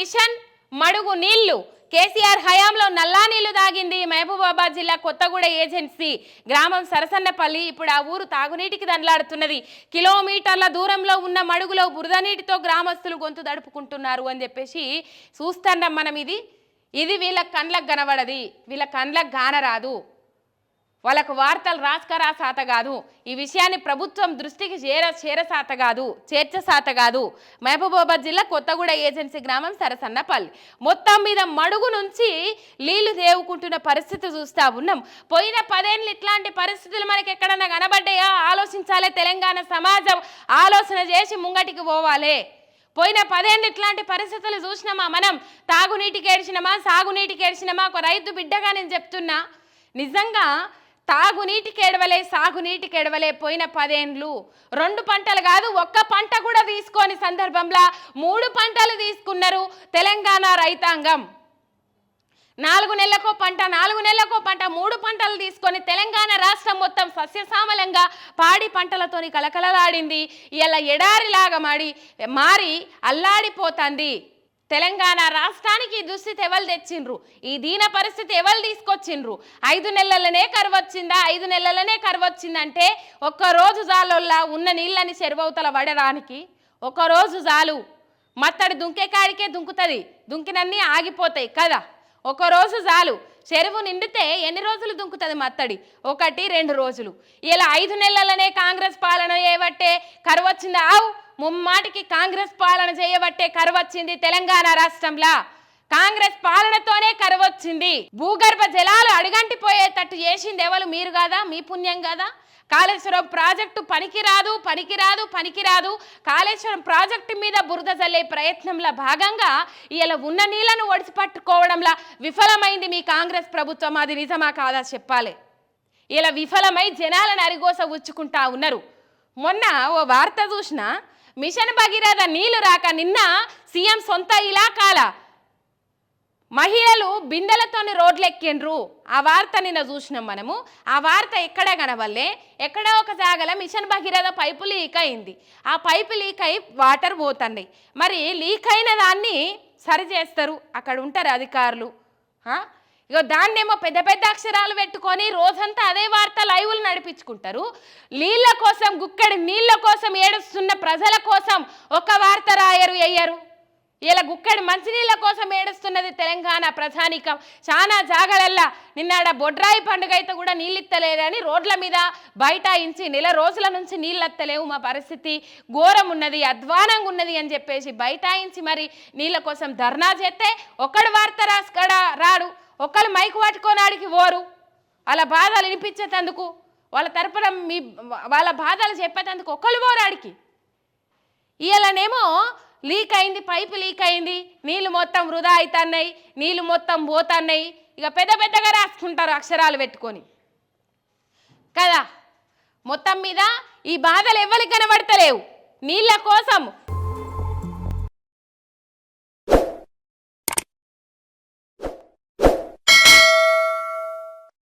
Machine మడుగు నీళ్ళు. కేసీఆర్ హయాంలో నల్లా నీళ్ళు తాగింది మహబూబాబాద్ జిల్లా కొత్తగూడ ఏజెన్సీ. గ్రామం సరసన్నపల్లి ఇప్పుడు ఆ ఊరు తాగునీటికి దండలాడుతున్నది. కిలోమీటర్ల దూరంలో ఉన్న మడుగులో బురద నీటితో గ్రామస్తులు గొంతు దడుపుకుంటున్నారు అని చెప్పేసి చూస్తున్నాం మనం ఇది. ఇది వీళ్ళ కండ్లకు కనబడది. వీళ్ళ కండ్లకు గానరాదు. వాళ్ళకు వార్తలు రాసుకరా సాత కాదు. ఈ విషయాన్ని ప్రభుత్వం దృష్టికి చేర చేరసాత కాదు చేర్చసాత కాదు. మహబూబాబాద్ జిల్లా కొత్తగూడ ఏజెన్సీ గ్రామం సరసన్నపల్లి. మొత్తం మీద మడుగు నుంచి నీళ్ళు దేవుకుంటున్న పరిస్థితి చూస్తా ఉన్నాం. పోయిన పదేళ్ళు ఇట్లాంటి పరిస్థితులు మనకి ఎక్కడన్నా కనబడ్డాయా? ఆలోచించాలే తెలంగాణ సమాజం. ఆలోచన చేసి ముంగటికి పోవాలి. పోయిన పదేళ్ళు ఇట్లాంటి పరిస్థితులు చూసినామా మనం? తాగునీటికి ఏడ్చినామా? సాగునీటికి ఏడ్చినామా? ఒక రైతు బిడ్డగా నేను చెప్తున్నా. నిజంగా తాగునీటికి ఎడవలే సాగునీటికి ఎడవలే పోయిన పదేండ్లు. రెండు పంటలు కాదు ఒక్క పంట కూడా తీసుకోని సందర్భంలో మూడు పంటలు తీసుకున్నారు తెలంగాణ రైతాంగం. నాలుగు నెలలకో పంట నాలుగు నెలలకో పంట మూడు పంటలు తీసుకొని తెలంగాణ రాష్ట్రం మొత్తం సస్యశ్యామలంగా పాడి పంటలతోని కలకలలాడింది. ఇలా ఎడారిలాగా మాడి మారి అల్లాడిపోతుంది. తెలంగాణ రాష్ట్రానికి ఈ దుస్థితి ఎవరు తెచ్చిండ్రు? ఈ దీన పరిస్థితి ఎవరు తీసుకొచ్చిండ్రు? ఐదు నెలలనే కరువు వచ్చిందా? ఐదు నెలలనే కరువు వచ్చిందంటే ఒక్క రోజు జాలోల్లా ఉన్న నీళ్ళని చెరువవుతల పడడానికి ఒక రోజు చాలు మత్తడి దుంకే కాడికే దుంకుతుంది. దుంకినన్నీ ఆగిపోతాయి కదా. ఒక రోజు చాలు చెరువు నిండితే ఎన్ని రోజులు దుంకుతుంది మత్తడి? ఒకటి రెండు రోజులు. ఇలా ఐదు నెలలనే కాంగ్రెస్ పాలన చేయబట్టే కరువు ఆవు ముమ్మాటికి కాంగ్రెస్ పాలన చేయబట్టే కరువు వచ్చింది తెలంగాణ రాష్ట్రంలో. కాంగ్రెస్ పాలనతోనే కరువు వచ్చింది భూగర్భ జలాలు అడుగంటిపోయేటట్టు చేసింది ఎవరు? మీరు కాదా? మీ పుణ్యం కదా? కాళేశ్వరం ప్రాజెక్టు పనికిరాదు పనికిరాదు పనికిరాదు. కాళేశ్వరం ప్రాజెక్టు మీద బురద జల్లే ప్రయత్నంలో భాగంగా ఇలా ఉన్న నీళ్ళను ఒడిసిపట్టుకోవడంలో విఫలమైంది మీ కాంగ్రెస్ ప్రభుత్వం. అది నిజమా కాదా చెప్పాలి. ఇలా విఫలమై జనాలను అరిగోస ఉచ్చుకుంటా ఉన్నారు. మొన్న ఓ వార్త చూసిన మిషన్ భగీరథ నీళ్ళు రాక నిన్న సీఎం సొంత ఇలాకాల మహిళలు బిందెలతోని రోడ్లెక్కిండ్రు. ఆ వార్త నిన్న చూసినాం మనము. ఆ వార్త ఎక్కడ కనవల్లే ఎక్కడో ఒక జాగల మిషన్ భగీరథ పైపు లీక్ అయింది. ఆ పైపు లీక్ అయి వాటర్ పోతుంది. మరి లీక్ అయిన దాన్ని సరి చేస్తారు. అక్కడ ఉంటారు అధికారులు. ఇగో దాన్నేమో పెద్ద పెద్ద అక్షరాలు పెట్టుకొని రోజంతా అదే వార్త లైవ్లు నడిపించుకుంటారు. నీళ్ళ కోసం గుక్కడి నీళ్ళ కోసం ఏడుస్తున్న ప్రజల కోసం ఒక వార్త రాయరు వేయరు ఇలా గుక్కడి మంచినీళ్ళ కోసం ఏడుస్తున్నది తెలంగాణ ప్రజానికం చాలా జాగలల్లా నిన్నాడ బొడ్రాయి పండుగ అయితే కూడా నీళ్ళిత్తలేదని రోడ్ల మీద బైఠాయించి నెల రోజుల నుంచి నీళ్ళత్తలేవు మా పరిస్థితి. ఘోరం ఉన్నది అధ్వానంగా ఉన్నది అని చెప్పేసి బైఠాయించి మరి నీళ్ళ కోసం ధర్నా చేస్తే ఒక్కడు వార్త రాసుకడా రాడు ఒక్కరు మైకు పట్టుకోనాడికి ఓరు. వాళ్ళ బాధలు వినిపించేటందుకు వాళ్ళ తరపున మీ వాళ్ళ బాధలు చెప్పేటందుకు ఒక్కరు ఓరాడికి. ఇలానేమో లీక్ అయింది పైపు లీక్ అయింది నీళ్ళు మొత్తం వృధా అవుతున్నాయి నీళ్ళు మొత్తం పోతున్నాయి. ఇక పెద్ద పెద్దగా రాసుకుంటారు అక్షరాలు పెట్టుకొని. కదా? మొత్తం మీద ఈ బాధలు ఎవరికి కనబడతలేవు. నీళ్ళ కోసం